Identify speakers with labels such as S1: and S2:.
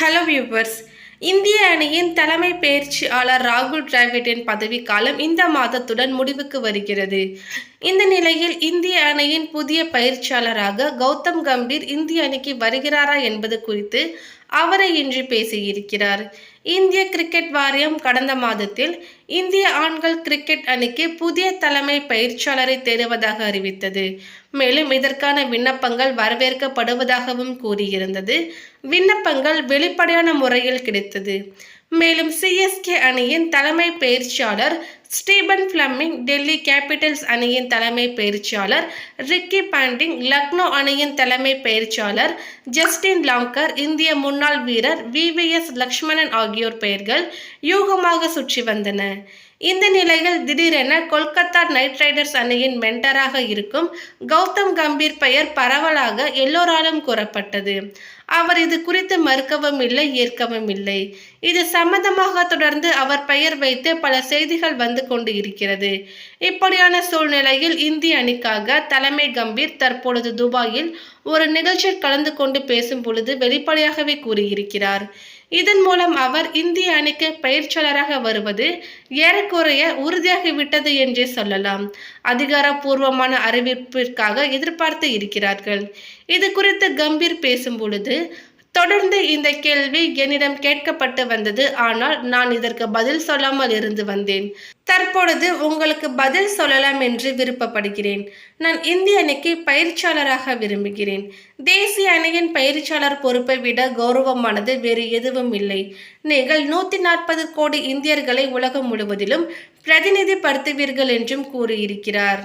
S1: Hello viewers இந்திய அணியின் தலைமை பயிற்சியாளர் ராகுல் டிராவிடின் பதவிக்காலம் இந்த மாதத்துடன் முடிவுக்கு வருகிறது. இந்த நிலையில் இந்திய அணியின் புதிய பயிற்சியாளராக கௌதம் கம்பீர் இந்திய அணிக்கு வருகிறாரா என்பது குறித்து அவரை இன்றி பேசியிருக்கிறார். இந்திய கிரிக்கெட் வாரியம் கடந்த மாதத்தில் இந்திய ஆண்கள் கிரிக்கெட் அணிக்கு புதிய தலைமை பயிற்சியாளரை தேடுவதாக அறிவித்தது. மேலும் இதற்கான விண்ணப்பங்கள் வரவேற்கப்படுவதாகவும் கூறியிருந்தது. விண்ணப்பங்கள் வெளிப்படையான முறையில் கிடைத்தது. மேலும் சிஎஸ்கே அணியின் தலைமை பயிற்சியாளர் ஸ்டீபன் ஃபிளமிங் டெல்லி கேபிட்டல்ஸ் அணியின் தலைமை பயிற்சியாளர் ரிக்கி பாண்டிங் லக்னோ அணியின் தலைமை பயிற்சியாளர் ஜஸ்டின் லாங்கர் இந்திய முன்னாள் வீரர் விவிஎஸ் லக்ஷ்மணன் ஆகியோர் பெயர்கள் யூகமாக சுற்றி வந்தன. இந்த நிலையில் திடீரென கொல்கத்தா நைட் ரைடர்ஸ் அணியின் மென்டராக இருக்கும் கௌதம் கம்பீர் பெயர் பரவலாக எல்லோராலும் கூறப்பட்டது. அவர் இது குறித்து மறுக்கவும் இல்லை ஏற்கவும் இல்லை. இது சம்பந்தமாக தொடர்ந்து அவர் பெயர் வைத்து பல செய்திகள் வந்து கொண்டு இருக்கிறது. இப்படியான சூழ்நிலையில் இந்திய அணிக்காக தலைமை கம்பீர் தற்பொழுது துபாயில் ஒரு நிகழ்ச்சியில் கலந்து கொண்டு பேசும் பொழுது வெளிப்படையாகவே கூறியிருக்கிறார். இதன் மூலம் அவர் இந்திய அணிக்கு பயிற்சியாளராக வருவது ஏறக்குறைய உறுதியாகிவிட்டது என்றே சொல்லலாம். அதிகாரப்பூர்வமான அறிவிப்பிற்காக எதிர்பார்த்து இருக்கிறார்கள். இது குறித்து கம்பீர் பேசும் பொழுது தொடர்ந்து இந்த கேள்வி என்னிடம் கேட்கப்பட்டு வந்தது. ஆனால் நான் இதற்கு பதில் சொல்லாமல் இருந்து வந்தேன். தற்பொழுது உங்களுக்கு பதில் சொல்லலாம் என்று விருப்பப்படுகிறேன். நான் இந்திய அணிக்கு பயிற்சியாளராக விரும்புகிறேன். தேசிய அணியின் பயிற்சியாளர் பொறுப்பை விட கௌரவமானது வேறு எதுவும் இல்லை. நீங்கள் நூற்றி நாற்பது கோடி இந்தியர்களை உலகம் முழுவதிலும் பிரதிநிதிப்படுத்துவீர்கள் என்றும் கூறியிருக்கிறார்.